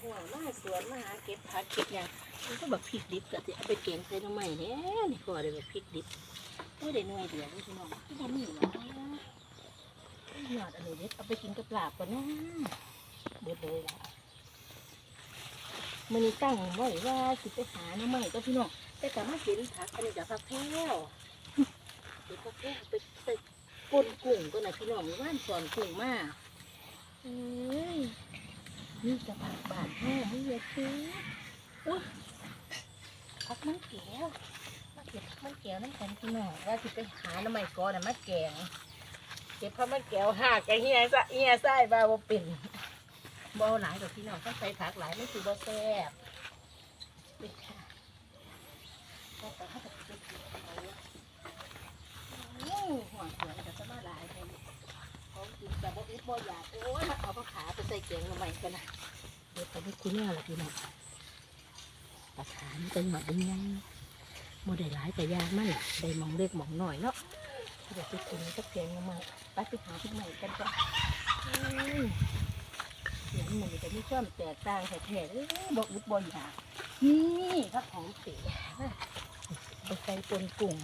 หัวมาสวนมาหาเก็บผักเก็บหยังมันก็แบบพริกดิบก็สิเอาไปแกงใส่หน้ำใหม่เนี่ยนี่ก็ได้แบบพริกดิบโอ้ยได้หน่วยเดี๋ยวพี่น้องที่บ่มีหรอหยอดอันนี้เด็ดเอาไปกินกับปลาก่อนนะเบิดเลยละมันนี้ตั้งไว้ว่าสิไปหาหน้ำใหม่ก็พี่น้องแต่กลับมาเห็นผักอันนี้จะผักแพ้วเดี๋ยวผักแพ้วไปใส่ปนกุ้งก็นะพี่น้องว่านสอนกุ้งมาเอ้ย นี่จะผักบาดแห้งนี่เลยคืออุ้ยพักมันเกียวมาเก็บพักมันเกียวนั่นกันพี่น้องว่าสิไปหาหน้ำไม้ก้อนน่ะมาแกงเก็บพักมันเกียวหักไอ้เฮียซะเฮียไส้บาบ่เป็นบ่หลายกับพี่น้องต้องใส่ผักหลายไม่คือบ่แซ่บนี่ค่ะก็แต่ถ้าจะเก็บเอาไว้โอ้หัวสวยแต่จะมาหลายเลย ของกินแต่ บ่อยากโอ้ยเอาปลาขาไปใส่แกงมาใหม่กันนะเดี๋ยวไปดูคุณแม่ละพี่น้องปลาขานี่เป็นหมดยังโมได้หลายแต่ยากมันได้มองเล็กมองหน่อยเนาะเดี๋ยวไปกินกับแกงมาใหม่ไปไปหาที่ใหม่กันก่อนอืมเสียงมันจะมีความแตกต่างแท้ๆเลยบ่อึดบ่อยากนี่ผักหอมเปียไปใส่ปนกุ้ง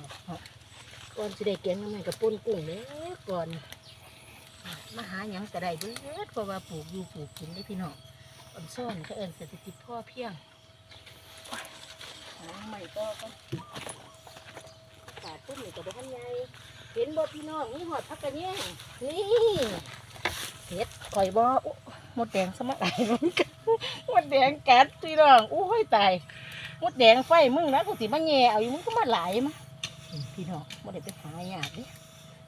ก่อนจะได้แกงมาใหม่กับปนกุ้งเด้อก่อน มาหาหยังก็ได้เบิดเพราะว่าปลูกอยู่ปลูกกินได้พี่น้องอ่อนซ่อนเขาเอินเศรษฐกิจพ่อเพียงหาใหม่ก็ก็กาดต้นนี่ก็ได้ทันใหญ่เห็นบ่พี่น้องนี่หอดพักกันแย่งนี่เห็ดข่อยบ่อุ๊หมดแดงสมัครไหลมันกัดหมดแดงกัดพี่น้องอู้ยตายหมดแดงไฟมึงนะกูสิมาแง่เอาอยู่มึงก็มาหลายมานี่พี่น้องบ่ได้ไปหาหยาดเดิ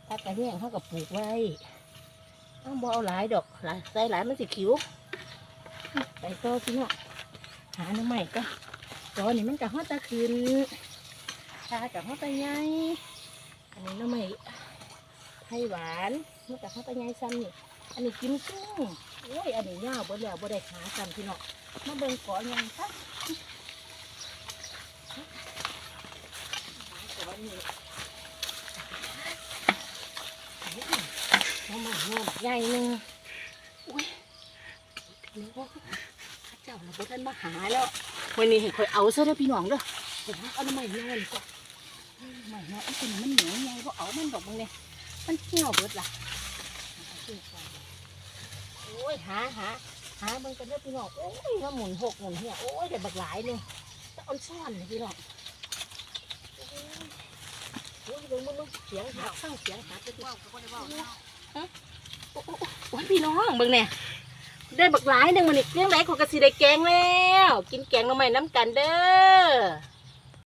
พักกันแย่งเขาก็ปลูกไว้ เอาบอเอาหลายดอกหลายใส่หลายมันสิขิวไปต่อพี่น้องหาหน้ำใหม่ก็ตอนนี้มันกับฮอดตะคืนชากับฮอดตะไงอันนี้หน้ำใหม่ไทยหวานมันกับฮอดตะไงซ้ำนี่อันนี้กิมกุ้งโอ้ยอันนี้ยาวบ่แล้วบ่ได้หาซ้ำพี่เน้องมาเบิ่งก่อนยังซะหาก่อนนี่ มาหมาหอมใหญ่หนึ่งอุ้ยพี่น้องข้าเจ้าเราบ่ทันมาหาแล้ววันนี้เห็นคอยเอาซะแล้วพี่น้องเด้อเห็นเอาน้ำใหม่นอนก่อนใหม่นอนไอ้ตัวนี้มันเหนียวใหญ่ก็เอามันดอกมึงเนี่ยมันเหี่ยวเบิดล่ะโอ้ยหาหาหาเบิ่งกันเด้อพี่น้องโอ้ยมาหมุนหกหมุนเหี่ยโอ้ยเดี๋ยวบักหลายเลยจะเอาซ่อนเลยพี่น้องโอ้ยเบิ่งมึงเสียงหาฟังเสียงหาจะพี่โอ้โอ้ โอ้ยพี่น้องเบิ่งเนี่ยได้บักหลายหนึ่งมันอีกเรื่องไรของกระสีได้แกงแล้ว กินแกงหน่อไม้น้ำกันเด้อ